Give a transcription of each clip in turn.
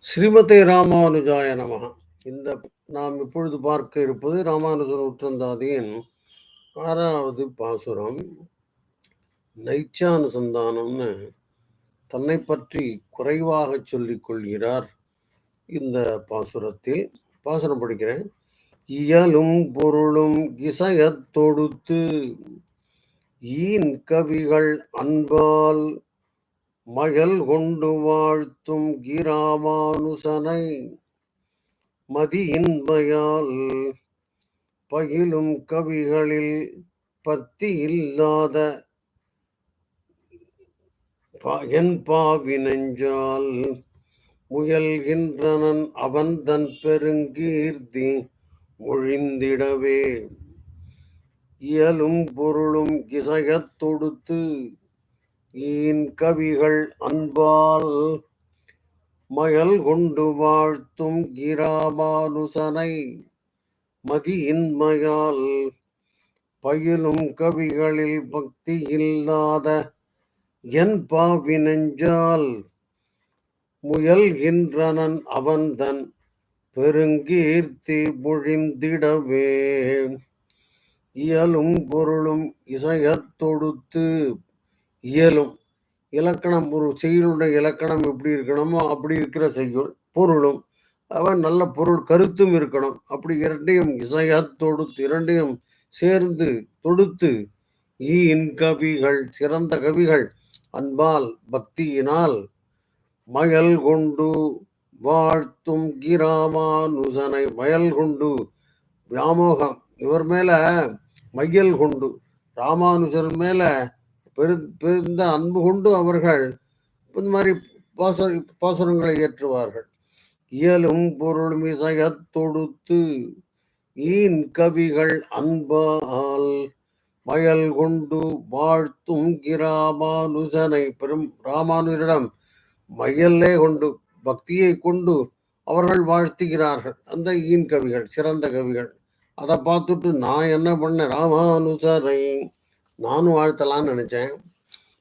ஸ்ரீமதே ராமானுஜாய நமக. இந்த நாம் இப்பொழுது பார்க்க இருப்பது ராமானுஜன் உற்றந்தாதியின் ஆறாவது பாசுரம். நைச்சானுசந்தானம்னு தன்னை பற்றி குறைவாக சொல்லிக் கொள்கிறார் இந்த பாசுரத்தில். பாசுரம் படிக்கிறேன். இயலும் பொருளும் இசையத் தொடுத்து ஈன் கவிகள் அன்பால் மயல் கொண்டு வாழ்த்தும் கிராமானுசனை. மதியின்மையால் பகிலும் கவிகளில் பத்தி இல்லாத என் பாவி நெஞ்சால் முயல்கின்றனன் அவன் தன் பெருங்கீர்த்தி ஒழிந்திடவே இயலும் பொருளும் இசையத் தொடுத்து ஈன் கவிகள் அன்பால் மயல் கொண்டு வாழ்த்தும் கிராமானுசனை. மதியின்மையால் பயிலும் கவிகளில் பக்தி இல்லாத என் பாவி நெஞ்சால் முயல்கின்றனன் அவன்தன் பெருங்கீர்த்தி பொழிந்திடவே. இயலும் பொருளும் இசையத் தொடுத்து இயலும். இலக்கணம் ஒரு செய்யுளுடைய இலக்கணம் எப்படி இருக்கணுமோ அப்படி இருக்கிற செய்யுள் பொருளும் அவன் நல்ல பொருள் கருத்தும் இருக்கணும். அப்படி இரண்டையும் இசையத் தொடுத்து இரண்டையும் சேர்ந்து தொடுத்து ஈன் கவிகள் சிறந்த கவிகள் அன்பால் பக்தியினால் மயல் கொண்டு வாழ்த்தும் கிராமானுசனை மயல் கொண்டு வியாமோகம். இவர் மேல மையல் கொண்டு ராமானுஜன் மேல பெரு பெருந்த அன்பு கொண்டு அவர்கள் இந்த மாதிரி பாசுர பாசுரங்களை ஏற்றுவார்கள். இயலும் பொருள் மிசையத் தொடுத்து ஈன் கவிகள் அன்பால் மயல் கொண்டு வாழ்த்தும் கிராமானுஜனை பெரும் ராமானுஜரிடம் மயல்லே கொண்டு பக்தியை கொண்டு அவர்கள் வாழ்த்துகிறார்கள். அந்த ஈன் கவிகள் சிறந்த கவிகள். அதை பார்த்துட்டு நான் என்ன பண்ணேன்? ராமானுஜரை நானும் வாழ்த்தலான்னு நினைச்சேன்.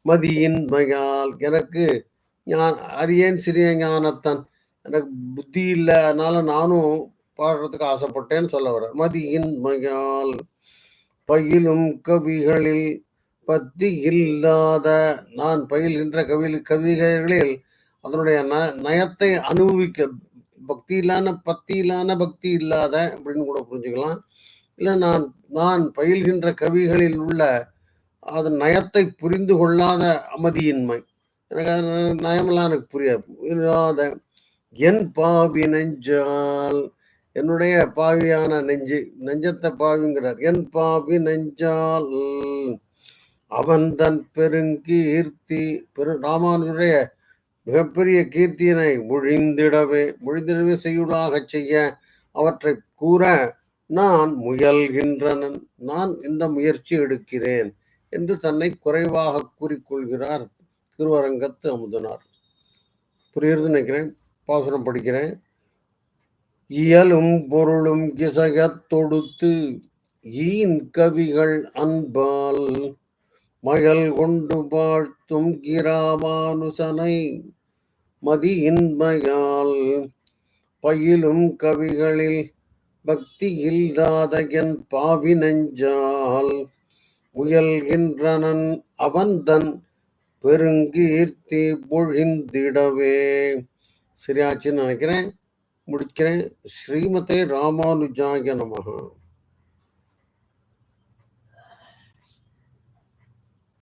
மதியின் மயால் எனக்கு ஞான் அரியேன் சிறிய ஞானத்தன். எனக்கு புத்தி இல்லை அதனால நானும் பாடுறதுக்கு ஆசைப்பட்டேன்னு சொல்ல வர்றேன் மதியின் மயால் பயிலும் கவிகளில் பத்தி இல்லாத நான் பயில்கின்ற கவி கவிகளில் அதனுடைய ந நயத்தை அனுபவிக்க பக்தி இல்லான பக்தி இல்லாத பக்தி இல்லாத அப்படின்னு கூட புரிஞ்சுக்கலாம். இல்லை நான் நான் பயில்கின்ற கவிகளில் உள்ள அது நயத்தை புரிந்து கொள்ளாத அமைதியின்மை. எனக்கு நயமெல்லாம் எனக்கு புரியாது. என் பாவி நெஞ்சால் என்னுடைய பாவியான நெஞ்சு நெஞ்சத்தை பாவிங்கிறார். என் பாவி நெஞ்சால் அவன் தன் பெருங்கீர்த்தி பெரு ராமானுடைய மிகப்பெரிய கீர்த்தியினை முழிந்திடவே முழிந்திடவே செய்யுளாக செய்ய அவற்றை கூற நான் முயல்கின்றனன். நான் இந்த முயற்சி எடுக்கிறேன். என்று தன்னை குறைவாக கூறிக்கொள்கிறார் திருவரங்கத்து அமுதனார். புரியுறது நினைக்கிறேன். பாசுரம் படிக்கிறேன். இயலும் பொருளும் கிசகத் தொடுத்து ஈன் கவிகள் அன்பால் மயல் கொண்டு வாழ்த்தும் கிராமானுசனை மதியின்மையால் பயிலும் கவிகளில் பக்தி இல்லாத என் பாவி நெஞ்சால் முயல்கின்றனன் அவன்தன் பெருங்கீர்த்தி பொழிந்திடவே. சரியாச்சுன்னு நினைக்கிறேன். முடிக்கிறேன். ஸ்ரீமதே ராமானுஜாய நமகா.